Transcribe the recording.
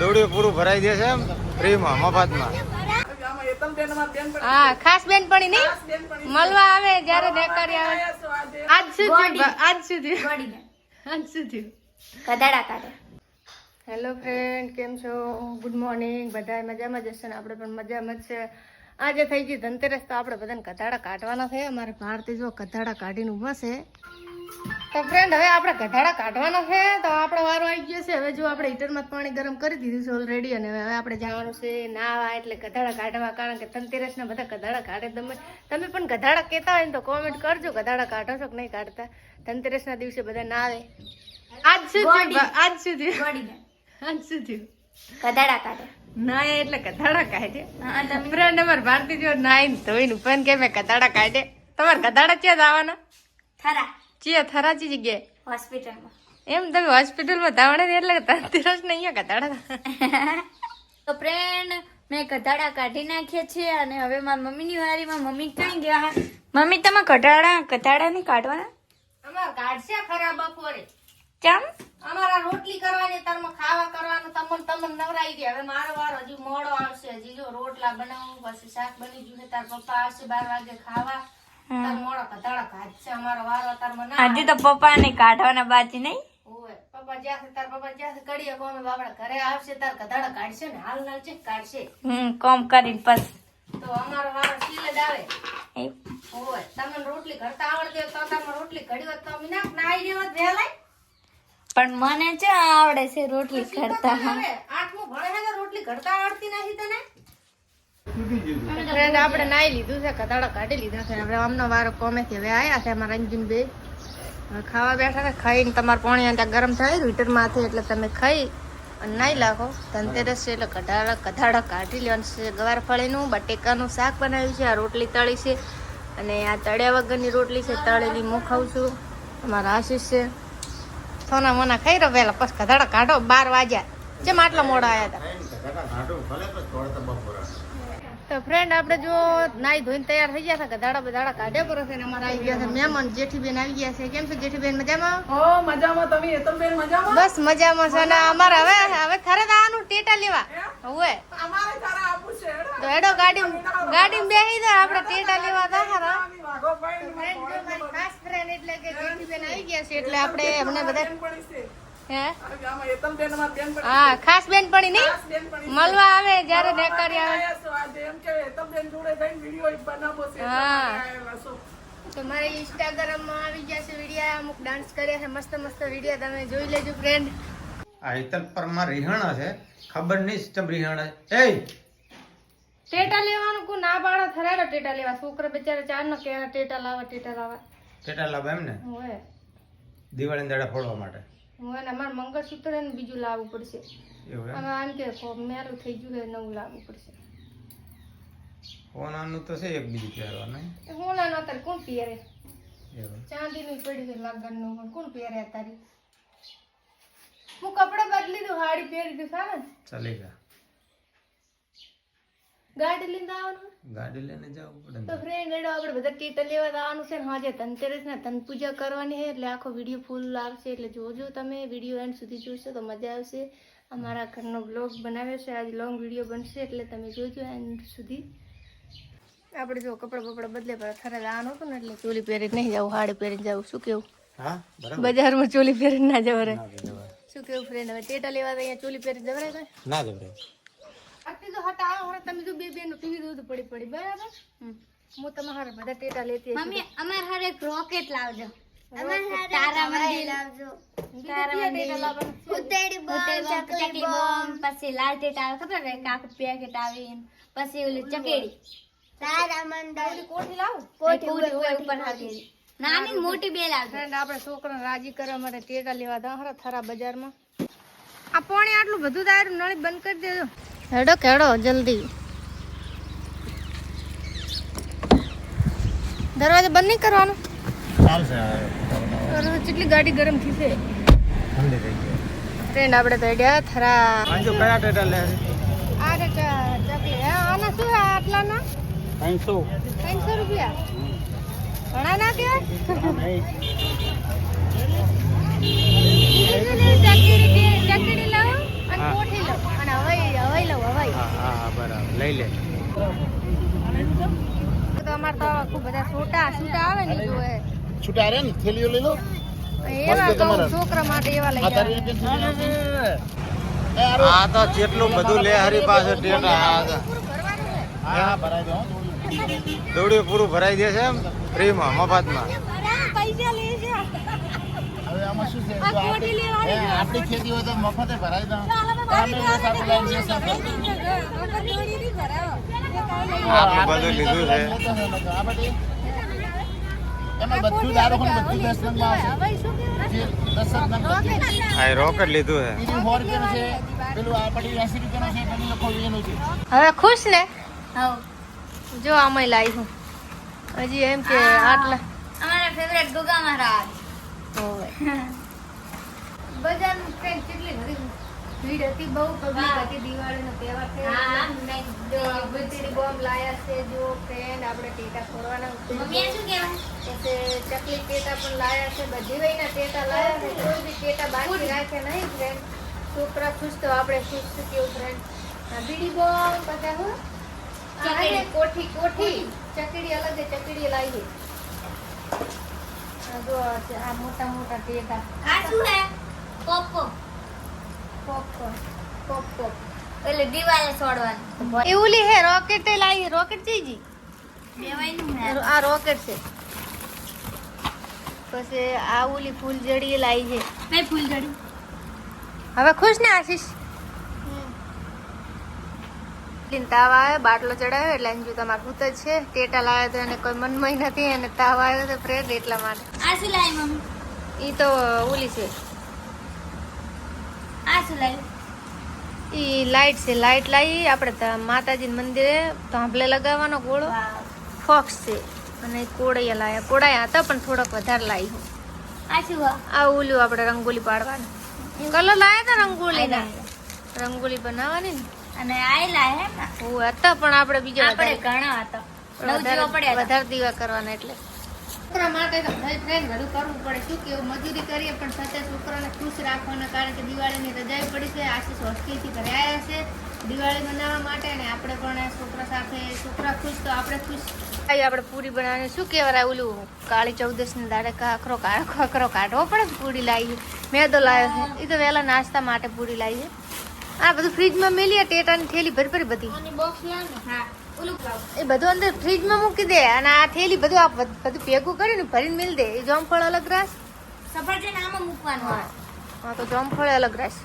દોડ્યું પૂરું ભરાઈ જશે એમ? ફ્રીમાં મફતમાં. હા ખાસ બેનપણી નહીં? મળવા આવે જ્યારે દેખાડી આવે. આજ સુધી આજ સુધી આજ સુધી કદાડા કાઢે. હેલો ફ્રેન્ડ કેમ છો? ગુડ મોર્નિંગ બધા મજામાં જશે ને? આપણે પણ મજામાં જ છે. આજે થઈ ગઈ ધનતેરસ તો આપણે બધાને કથાડા કાઢવાના છે. અમારે ભારતી જો કથાડા કાઢીને ઊભા છે. તો ફ્રેન્ડ હવે આપણે કધાડા કાઢવાનો છે તો આપણો વારો આવી ગયો છે. હવે જો આપણે હીટરમાં પાણી ગરમ કરી દીધું છે ઓલરેડી અને હવે આપણે જવાનું છે નાવા એટલે ગધાડા કાઢવા કારણ કે ધનતેરસના બધા ગધાડા કાઢે તમે તમે પણ ગધાડા કહેતા હોય ને તો કોમેન્ટ કરજો ગધાડા કાઢો છો કે નહીં કાઢતા? ધનતેરસના દિવસે બધા ના આવે આજ સુધી આજ સુધી. આજ સુધી. ગધાડા કાઢે. ના એટલે ગધાડા કાઢે. ફ્રેન્ડ અમાર ભારતી જો નાઈન ધોઈને પણ કે મેં કધાડા કાઢે. તમારે ગધાડા ક્યાં જવાના? થરા ચિયા થરાચી જગ્યાએ. હોસ્પિટલમાં. એમ તમે હોસ્પિટલમાં ધાવણે એટલે ધનતેરસ ને અહીંયા કધાડા તો ફ્રેન્ડ મેં કટાડા કાઢી નાખ્યા છે અને હવે મારા મમ્મીની વારીમાં મમ્મી ક્યાં ગયા? હા મમ્મી તમે ઘટાડા કધાડા નહીં કાઢવાના? અમાર કાઢશે ખરા બપોરે. કેમ અમારા રોટલી કરવાની તારમાં ખાવા કરવાનું તમને તમને નવરાઈ ગયા. હવે મારો વાર હજુ મોડો આવશે. હજી જો રોટલા બનાવું પછી શાક બની ગયું છે તાર પપ્પા આવશે બાર વાગે ખાવા. તાર તો પપ્પા ને કાઢવાના બાકી નહીં? પપ્પા જ્યાં તાર પપ્પા જ્યાં છે કોમે બાપડા ઘરે આવશે તાર કધાડા કાઢશે ને હાલ નાલ છે કાઢશે. હમ કોમ કરીને પસ. તો અમારો વારો સીલ જ આવે. ઓય તમને રોટલી ઘડતા આવડતી તો તમે રોટલી ઘડી હોત તો અમે ના નાઈ પણ મને છે આવડે છે રોટલી કરતા હવે આઠમું ભણે છે રોટલી ઘડતા આવડતી નથી તને? ફ્રેન્ડ આપણે નાઈ લીધું છે, કદાડા કાઢી લીધા છે. હવે આમનો વારો કોમેથી હવે આયા છે અમારા અંજુન હવે ખાવા બેઠા છે, ખાઈને તમારે પાણી ત્યાં ગરમ થાય, હીટરમાં હાથે એટલે તમે ખાઈ અને નાઈ લાખો. ધનતેરસ છે એટલે કઢાડા કઢાડા કાઢી લેવાનું છે. ગવારફળીનું, બટેકાનું શાક બનાવ્યું છે, આ રોટલી તળી છે. અને આ તળ્યા વગરની રોટલી છે, તળેલી હું ખાઉં છું. અમારા આશીષ છે. સોના મોના ખાઈ રહ્યો પહેલાં પછી કઢાડા કાઢો, બાર વાગ્યા. જેમ આટલા મોડા આવ્યા હતા. તો ફ્રેન્ડ આપણે જો નાઈ ધોઈને તૈયાર થઈ ગયા છે દાડા બધાડા કાઢ્યા પર છે ને અમારા આવી ગયા છે મહેમાન જેઠીબેન આવી ગયા છે. કેમ છે જેઠીબેન મજામાં? હો મજામાં. તમે હેતલબેન મજામાં? બસ મજામાં છે ને અમારે હવે હવે ખરે તો આનું ટેટા લેવા. હવે. અમારે તારા આપું છે તો હેડો ગાડી ગાડી બેસી જાય આપણે ટેટા લેવા તા ખરા આની વાઘો ભાઈ ને ફ્રેન્ડ જો મારી ખાસ ફ્રેન્ડ એટલે કે જેઠીબેન આવી ગયા છે એટલે આપણે અમને બધા હે? હા ખાસ બેનપણી નહીં? મળવા આવે જ્યારે નેકારી આવે આયા છો આજે. એમ કે હેતલબેન જોડે જઈને વીડિયો એક બનાવવો છે. એટલા હા. તો મારા ઇન્સ્ટાગ્રામમાં આવી ગયા છે વિડીયા અમુક ડાન્સ કર્યા છે. મસ્ત મસ્ત વિડીયા તમે જોઈ લેજો ફ્રેન્ડ આ હિતલ પરમાં રિહાણા છે. ખબર નહીં ચમ રિહાણા. એ ટેટા લેવાનું કો? ના પાડો થરાડો ટેટા લેવા. છોકરા બિચારા ચાર નો કે ટેટા લાવા ટેટા લાવા. ટેટા લાવા એમ ને હોય દિવાળી દાડા ફોડવા માટે. હોય એને મારે મંગળસૂત્ર ને બીજું લાવવું પડશે. અમે આમ કે મેરું થઈ ગયું છે નવું લાવવું પડશે. હોનાનું તો છે એક બીજું પહેરવાનું હું ના અત્યારે કોણ પહેરે? ચાંદી નું પડી છે લગનનું પણ કોણ પહેરે અત્યારે? હું કપડા બદલી દઉં હાડી પહેરી દઉં સારા? ચાલી ગયા ગાડી લઈને આવવાનું ગાડી લઈને જવું પડે તો ફ્રેન્ડ એડો આપણે બધા ટીટા લેવા આવવાનું છે ને હાજે ધનતેરસ ને ધન પૂજા કરવાની છે એટલે આખો વીડિયો ફૂલ આવશે એટલે જોજો તમે વીડિયો એન્ડ સુધી જોશો તો મજા આવશે. અમારા ઘરનો બ્લોગ બનાવ્યો છે આજે લોંગ વીડિયો બનશે એટલે તમે જોજો એન્ડ સુધી. આપણે જો કપડાં બપડા બદલે પર થરે આવવાનું હતું ને એટલે ચોલી પહેરીને નહીં જવું હાડી પહેરીને જવું શું કેવું? હા બજારમાં ચોલી પહેરીને ના જવાય. શું કેવું ફ્રેન્ડ હવે ટેટા લેવા અહીંયા ચોલી પહેરીને જવરે કઈ ના આટલી તો હટ આવો તમે જો બે બેન પીવી દૂધ પડી પડી બરાબર? હું તમારા બધા ટેટા લેતી મમ્મી અમાર હારે એક રોકેટ લાવજો. તારા મંદિર લાવજો. તારા મંદિર ઉતેડી બોમ્બ ચકલી બોમ્બ પછી લાલ ટેટ આવે ખબર ને કાક પેકેટ આવે પછી ઓલી ચકેડી. તારા મંડળ કોઠી લાવું? કોઠી હોય ઉપર હાથેલી નાની મોટી બે લાવજો. ફ્રેન્ડ આપણે છોકરાને રાજી કરવા માટે ટેટા લેવા દા હરા થરા બજારમાં. આ પાણી આટલું બધું તારું નળી બંધ કરી દેજો. હેડો કેડો જલ્દી દરવાજો બંધ નહીં કરવાનો ચાલશે કેટલી ગાડી ગરમ થઈ છે ઠંડી ફ્રેન્ડ આપણે તો હેડ્યા થરા પાંચસો કયા ટેટા લે આ ટેટા ચકલી આના શું આટલાના પાંચસો ત્રણસો રૂપિયા ઘણા ના કહેવાય ચકડી ચકડી લઉં અને હા. કોઠી લઉં અને હવાઈ હવાઈ લઉં હવાઈ હા હા હા બરાબર લઈ લે તો અમારે તો ખૂબ બધા છોટા છૂટા આવે ને જોએ છૂટા રે ને? થેલીઓ લઈ લો. એવા કહું છોકરા માટે એવા લઈ આ તો જેટલું બધું લે હરી પાસે ટેટા હા તો. પૂરું ભરવાનું છે હા ભરાઈ દો દોડ્યું પૂરું ભરાઈ દે છે એમ? ફ્રીમાં મફતમાં. પૈસા લે આમાં શું છે? આપણી ખેતી હોય તો મફતે ભરાય દો. એમાં બધું બધું દસ આવશે. દસ લીધું છે. બીજું સો રૂપિયાનું છે. પેલું આ પડી એસી રૂપિયાનું છે? પેલું લખો એનું છે. હવે ખુશ ને? જો આમાં લાવી હું. હજી એમ કે આટલા અમારા ફેવરેટ ગુગા મહારાજ. હોવે બજારનું ટ્રેન્ડ કેટલી બધી ભીડ હતી બહુ પબ્લિક હતી દિવાળીનો તહેવાર છે હા મેં જો વીજળી બોમ્બ લાયા છે જો ફ્રેન્ડ આપણે ટેટા ફોડવાના મમ્મીએ શું કહેવાય પછી ચકલી ટેટા પણ લાયા છે બધી વયના ટેટા લાયા છે કોઈ બી ટેટા બાકી રાખે નહીં ફ્રેન્ડ છોકરા ખુશ તો આપણે ખુશ છું કેવું ફ્રેન્ડ બીડી બોમ્બ બધા હું. કોઠી કોઠી. ચકડી અલગ ચકડી લાવીએ આ જો આ મોટા મોટા ટેટા આ શું હે પોપ પોપ પોપ પોપ પોપ એટલે દિવાલે છોડવાનું એ ઓલી હે રોકેટ લાવી રોકેટ જીજી બેવાયનું હે આ રોકેટ છે પછી આ ઓલી ફૂલજડી લાવી છે કઈ ફૂલ જડી હવે ખુશ ને આશીષ તાવ આવે બાટલો ચડાવ્યો એટલે અંજુ તમારે ભૂત જ છે. ટેટા લાવ્યો તો એને કોઈ મનમય નથી અને તાવ આવ્યો તો પ્રેર એટલા માટે. આ શું લાવી મમ્મી? ઈ તો ઓલી છે. આ શું લાવી ઈ લાઈટ છે લાઈટ લાવી આપણે માતાજી મંદિરે થાંભલે લગાવવાનો ગોળો ફોક્સ છે. અને કોળૈયા લાયા. કોળાયા હતા પણ થોડોક વધારે લાવી હું આ? ઓલું આપણે રંગોલી પાડવાનું. કલર લાયા હતા રંગોલી રંગોલી બનાવવાની ને? અને આયલા હે ને? હું હતા પણ આપણે બીજા આપણે ઘણા હતા. નવ જીવો પડ્યા વધારે દીવા કરવાના એટલે. છોકરા માટે તો ભાઈ ફ્રેન્ડ બધું કરવું પડે. શું કેવું મજૂરી કરીએ પણ છતાં છોકરાને ખુશ રાખવાના કારણ કે દિવાળીની રજાઈ પડી છે. આશીષ હોસ્ટેલથી ઘરે આવ્યા છે. દિવાળી મનાવવા માટે અને આપણે પણ છોકરા સાથે છોકરા ખુશ તો આપણે ખુશ. આઈ આપણે પૂરી બનાવવાની શું કહેવાય ઓલું કાળી ચૌદસ ને દાડે કાકરો કાઢો કાકરો કાઢવો પડે પૂરી લાવીએ. મેં તો લાવ્યો છે. એ તો વહેલા નાસ્તા માટે પૂરી લાવી છે આ બધું ફ્રીજમાં મેલીએ ટેટાની થેલી ભરી ભરી બધી બોક્સ હા ઓલું એ બધું અંદર ફ્રીજમાં મૂકી દે અને આ થેલી બધું આ બધ- ભેગું કરીને ભરીને મિલ દે. એ જામફળ અલગ રાસ. સફરજન આમાં મૂકવાનું હા તો જામફળ અલગ રાસ.